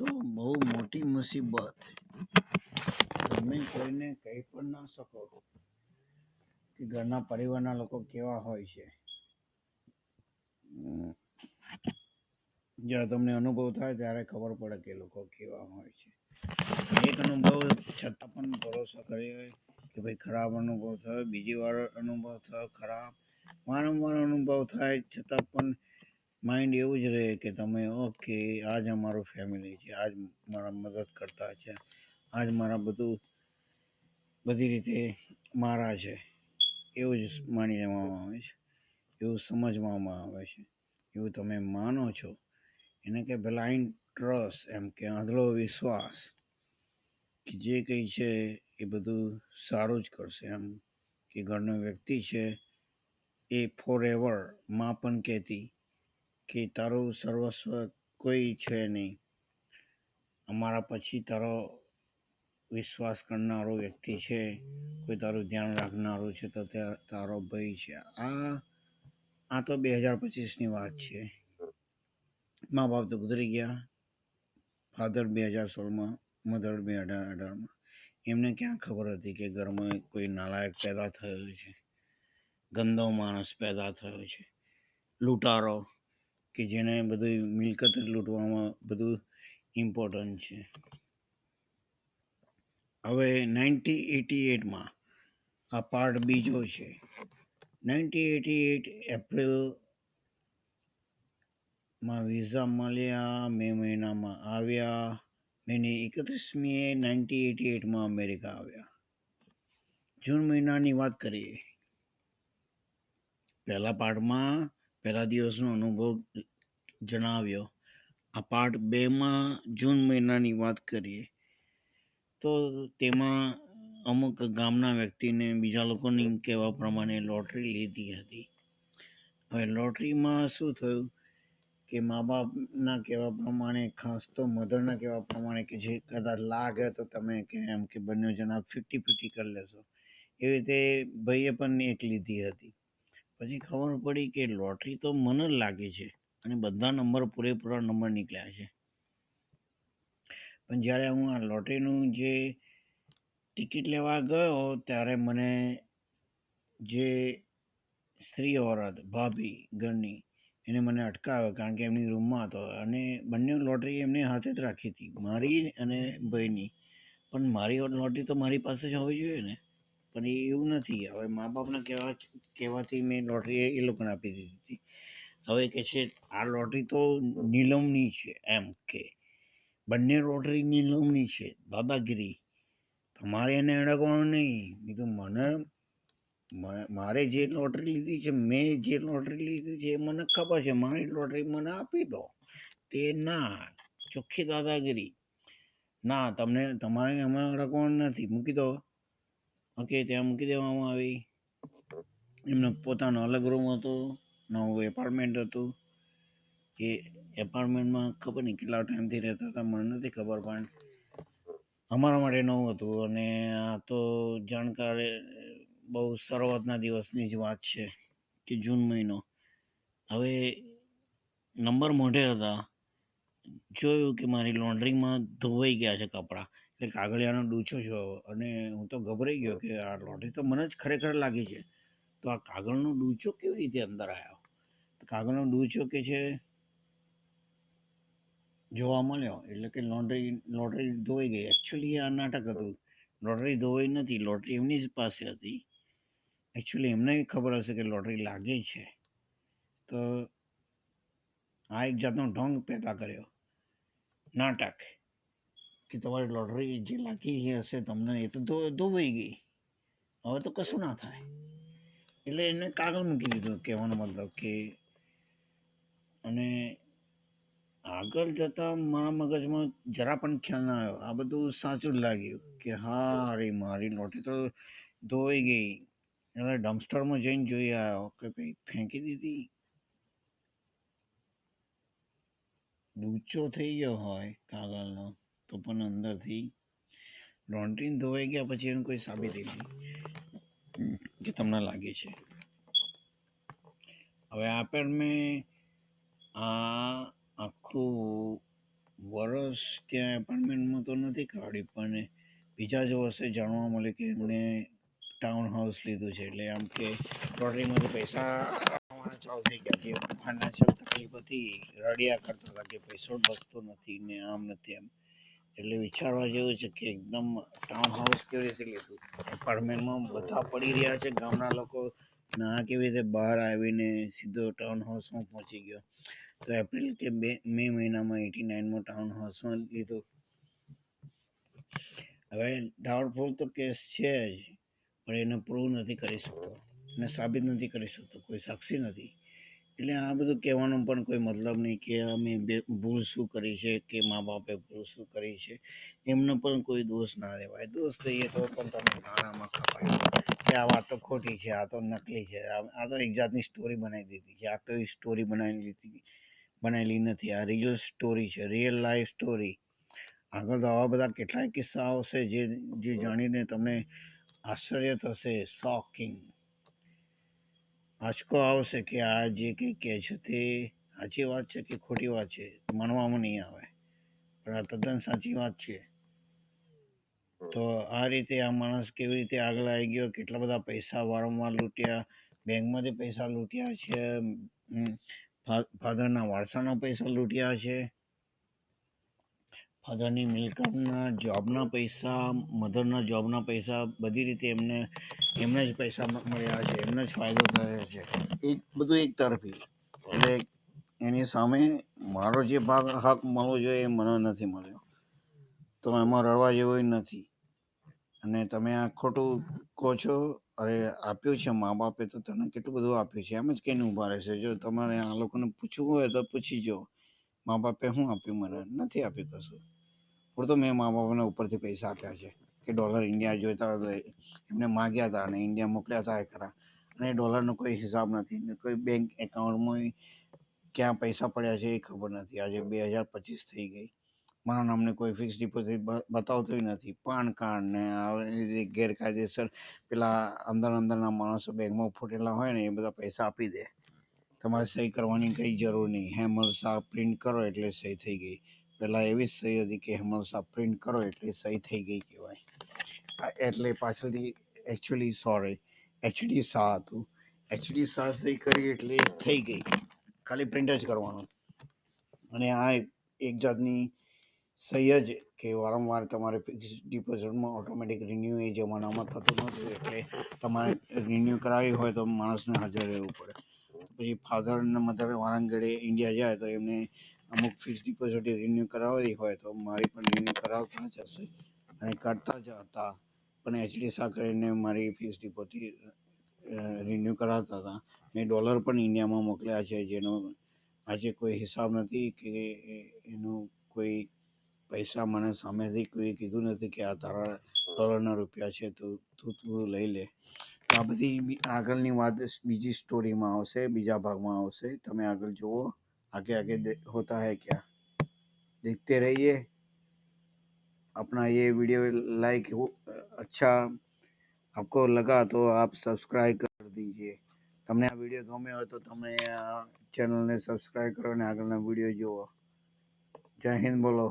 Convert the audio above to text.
તો બહુ મોટી મુસીબત. તમે કોઈને કહી પણ ના શકો કે ઘરના પરિવારના લોકો કેવા હોય છે. જ્યારે તમને અનુભવ થાય ત્યારે ખબર પડે કે લોકો કેવા હોય છે. એક અનુભવ છતાં પણ ભરોસો કર્યો કે ભાઈ ખરાબ અનુભવ થયો, બીજી વાર અનુભવ થયો, ખરાબ, વારંવાર અનુભવ થાય છતાં પણ માઇન્ડ એવું જ રહે કે તમે, ઓકે, આજ અમારું ફેમિલી છે, આજ મારા મદદ કરતા છે, આજ મારા બધું, બધી રીતે મારા છે. એવું જ માની લેવામાં આવે છે. એવું સમજવામાં આવે છે. એવું તમે માનો છો. એને કે બ્લાઇન્ડ ટ્રસ્ટ, એમ કે આંધળો વિશ્વાસ, કે જે કંઈ છે એ બધું સારું જ કરશે. એમ કે ઘરનો વ્યક્તિ છે એ ફોર એવરમાં પણ કહેતી કે તારું સર્વસ્વ કોઈ છે નહીં. અમારા પછી તારો વિશ્વાસ કરનારો વ્યક્તિ છે, કોઈ તારું ધ્યાન રાખનારું છે, તો તારો ભાઈ છે. આ આ તો બે હજાર પચીસની વાત છે. મા બાપ તો ગુજરી ગયા. ફાધર બે હજાર સોળમાં, મધર બે હજાર અઢારમાં. એમને ક્યાં ખબર હતી કે ઘરમાં કોઈ નાલાયક પેદા થયો છે? ગંદો માણસ પેદા થયો છે. લૂંટારો કે જેને બધું મિલકત લૂંટવામાં બધું ઇમ્પોર્ટન્ટ છે. હવે નાઇન્ટી એટી એટમાં આ પાર્ટ બીજો છે. નાઇન્ટી એટી એટ એપ્રિલમાં વિઝા મળ્યા, મે મહિનામાં આવ્યા, મેની એકત્રીસમીએ નાઇન્ટી એટી એટમાં અમેરિકા આવ્યા. જૂન મહિનાની વાત કરીએ. પહેલા પાર્ટમાં પહેલા દિવસનો અનુભવ જણાવ્યો. આ પાર્ટ બેમાં જૂન મહિનાની વાત કરીએ, તો તેમાં અમુક ગામના વ્યક્તિને બીજા લોકોની કહેવા પ્રમાણે લોટરી લીધી હતી. હવે લોટરીમાં શું થયું કે મા બાપના કહેવા પ્રમાણે, ખાસ તો મધરના કહેવા પ્રમાણે કે જે કદાચ લાગે તો તમે કે એમ કે બંને જણા ફિફ્ટી ફિફ્ટી કરી લેશો. એવી રીતે ભાઈએ પણ એક લીધી હતી. પછી ખબર પડી કે લોટરી તો મને જ લાગી છે અને બધા નંબર પૂરેપૂરા નંબર નીકળ્યા છે. પણ જ્યારે હું આ લોટરીનું જે ટિકિટ લેવા ગયો ત્યારે મને જે સ્ત્રી ઓરત ભાભી, ઘરની એને મને અટકાવ્યો કારણ કે એમની રૂમમાં હતો અને બંને લોટરી એમને હાથે જ રાખી હતી, મારી અને ભાઈની પણ મારી લોટરી તો મારી પાસે જ હોવી જોઈએ ને? પણ એ એવું નથી. હવે મા બાપના કહેવા કહેવાથી મેં લોટરી એ લોકોને આપી દીધી. હતી હવે કે છે, આ લોટરી તો નીલમની છે એમ કે. બંને લોટરી નીલમની છે બાબાગીરી તમારે એને અડકવાનું નહીં. બીજું મને મારે જે લોટરી લીધી છે, મેં જે લોટરી લીધી છે એ મને ખબર છે. મારી લોટરી મને આપી દો. તે ના, ચોખ્ખી દાદાગીરી. ના, તમને, તમારે એમાં અડકવાનું નથી. મૂકી દો. ઓકે, ત્યાં મૂકી દેવામાં આવી. એમનો પોતાનો અલગ રૂમ હતો નવું એપાર્ટમેન્ટ હતું. એ એપાર્ટમેન્ટમાં ખબર નહીં કેટલા ટાઈમથી રહેતા હતા, મને નથી ખબર, પણ અમારા માટે નવું હતું. અને આ તો જાણકાર બહુ શરૂઆતના દિવસની જ વાત છે, કે જૂન મહિનો. હવે નંબર મોઢે હતા, જોયું કે મારી લોન્ડ્રીમાં ધોવાઈ ગયા છે કપડાં. એટલે કાગળિયાનો ડૂચો છો અને હું તો ગભરાઈ ગયો કે આ લોટરી તો મને જ ખરેખર લાગી છે. તો આ કાગળનો ડૂચો કેવી રીતે અંદર આવ્યો કાગળનો ડૂચો કે છે જોવા મળ્યો એટલે કે લોન્ડ્રી લોટરી ધોવાઈ ગઈ. એકચ્યુઅલી આ નાટક હતું. લોટરી ધોવાઈ નથી લોટરી એમની જ પાસે હતી. એકચ્યુઅલી એમને ખબર હશે કે લોટરી લાગે છે. તો આ એક જાતનો ઢોંગ પેદા કર્યો. નાટક. કે તમારી લોટરી જે લાગી હશે તમને, એ તો ધોવાઈ ગઈ. હવે તો કશું ના થાય. એટલે એને કાગળ મૂકી દીધું, કહેવાનો મતલબ કે અને આગળ જતા મારા મગજમાં જરા પણ ખ્યાલ ના આવ્યો. આ બધું સાચું જ લાગ્યું કે હા અરે મારી લોટરી તો ધોવાઈ ગઈ. એટલે ડમ્પસ્ટરમાં જઈને જોઈ આવ્યો કે ભાઈ ફેંકી દીધી. ડૂચો થઈ ગયો હોય કાગળનો. તો પણ અંદરથી લોન્ડ્રીને ધોવાઈ ગયા પછી એનું કોઈ સાબિતી નહીં, કે તમને લાગે છે. હવે આપણે આ આખું વરસ ત્યાં એપાર્ટમેન્ટમાં તો નથી કાઢી પણ બીજા જ વર્ષે જાણવા મળે કે એમણે ટાઉન હાઉસ લીધું છે, એટલે આમ કે લોટરીમાંથી પૈસા ચાલુ થઈ ગયા, કે ફાઇનાન્શિયલ તકલીફ હતી, રડિયા કરતા હતા કે પૈસો બચતો નથી ને આમ નથી એમ. એટલે વિચારવા જેવું છે કે એકદમ ટાઉન હાઉસ કેવી રીતે લીધું? એપાર્ટમેન્ટમાં બધા પડી રહ્યા છે. ગામના લોકો ના કેવી રીતે બહાર આવીને સીધો ટાઉન હાઉસમાં પહોંચી ગયો. તો એપ્રિલ કે બે, મે મહિનામાં એટી નાઇનમાં ટાઉન હાઉસમાં લીધો. હવે ડાઉટફુલ તો કેસ છે જ, પણ એને પ્રૂવ નથી કરી શકતો. એને સાબિત નથી કરી શકતો. કોઈ સાક્ષી નથી. એટલે આ બધું કહેવાનો પણ કોઈ મતલબ નહીં કે અમે બે ભૂલ શું કરી છે, કે મા બાપે ભૂલ શું કરી છે, એમનો પણ કોઈ દોષ ના રહેવાય દોષ લઈએ તો પણ તમે નાણાંમાં કપાય કે આ વાત તો ખોટી છે, આ તો નકલી છે, આ આ તો એક જાતની સ્ટોરી બનાવી દીધી છે. આ કોઈ સ્ટોરી બનાવી લીધી, બનાવેલી નથી. આ રિયલ સ્ટોરી છે રિયલ લાઈફ સ્ટોરી આગળ તો આવા બધા કેટલાય કિસ્સાઓ છે જે જે જાણીને તમને આશ્ચર્ય થશે. શોકિંગ આંચકો આવશે કે આ જે કંઈ કહે છે તે સાચી વાત છે કે ખોટી વાત છે? માનવામાં નહીં આવે. પણ આ તદ્દન સાચી વાત છે. તો આ રીતે આ માણસ કેવી રીતે આગળ આવી ગયો? કેટલા બધા પૈસા વારંવાર લૂંટ્યા? બેંકમાંથી પૈસા લૂંટ્યા છે? ફાધરના વારસાના પૈસા લૂંટ્યા છે? ફાધરની મિલકતના જોબના પૈસા મધરના જોબના પૈસા, બધી રીતે એમને એમને જ પૈસા મળ્યા છે, એમને જ ફાયદો થયો છે. એક, બધું એક તરફી. એટલે એની સામે મારો જે ભાગ, હક મળવો જોઈએ એ મને નથી મળ્યો. તો એમાં રડવા જેવું નથી. અને તમે આ ખોટું કહો છો, અરે આપ્યું છે, મા બાપે તો તને કેટલું બધું આપ્યું છે, એમ જ કહીને ઊભા રહેશે જો તમારે આ લોકોને પૂછવું હોય તો પૂછી જો. મા બાપે શું આપ્યું મને? નથી આપ્યું કશું. પણ તો મેં મા બાપને ઉપરથી પૈસા આપ્યા છે કે ડોલર ઇન્ડિયા જોઈતા હતા એમને માગ્યા હતા અને ઇન્ડિયા મોકલ્યા હતા એ ખરા. અને ડોલરનો કોઈ હિસાબ નથી ને કોઈ બેંક એકાઉન્ટમાં ક્યાં પૈસા પડ્યા છે એ ખબર નથી. આજે બે હજાર પચીસ થઈ ગઈ. મારા નામને કોઈ ફિક્સ ડિપોઝિટ બતાવતું નથી. પાન કાર્ડ ને ગેરકાયદેસર પેલા અંદર અંદરના માણસો બેંકમાં ફૂટેલા હોય ને એ બધા પૈસા આપી દે. તમારે સહી કરવાની કંઈ જરૂર નહીં. હેમલ શાહ પ્રિન્ટ કરો એટલે સહી થઈ ગઈ. પહેલાં એવી જ સહી હતી કે હંમેશા પ્રિન્ટ કરો એટલે સહી થઈ ગઈ કહેવાય. એટલે પાછળથી એકચ્યુઅલી સોરી એચડી સા હતું. એચડી સા સહી કરી એટલે થઈ ગઈ. ખાલી પ્રિન્ટ જ કરવાનું. અને આ એક- જાતની સહી જ કે વારંવાર તમારે ફિક્સ ડિપોઝિટમાં ઓટોમેટિક રિન્યુ એ જમાનામાં થતું નહોતું એટલે તમારે રિન્યુ કરાવી હોય તો માણસને હાજર રહેવું પડે. પછી ફાધર અને મધર વારંગડે ઇન્ડિયા જાય તો એમને અમુક ફિક્સ ડિપોઝિટ રિન્યૂ કરાવવી હોય તો મારી પણ રિન્યુ કરાવતા જ હશે. અને કરતા જ હતા. પણ એચડી કરીને મારી ફિક્સ ડિપોઝિટ રિન્યૂ કરાવતા હતા. મેં ડોલર પણ ઇન્ડિયામાં મોકલ્યા છે. જેનો આજે કોઈ હિસાબ નથી કે એનું કોઈ પૈસા મને સામેથી કોઈ કીધું નથી કે આ તારા ડોલરના રૂપિયા છે, તો, તું તું લઈ લે. તો આ બધી આગળની વાત બીજી સ્ટોરીમાં આવશે, બીજા ભાગમાં આવશે. તમે આગળ જુઓ. आगे आगे दे- होता है क्या देखते रहिए अपना ये वीडियो लाइक अच्छा आपको लगा तो आप सब्सक्राइब कर दीजिए તમને આ વિડીયો ગમ્યો હોય તો તમે આ ચેનલને સબસ્ક્રાઈબ કરો અને આગળના વિડીયો જુઓ જય હિન્દ બોલો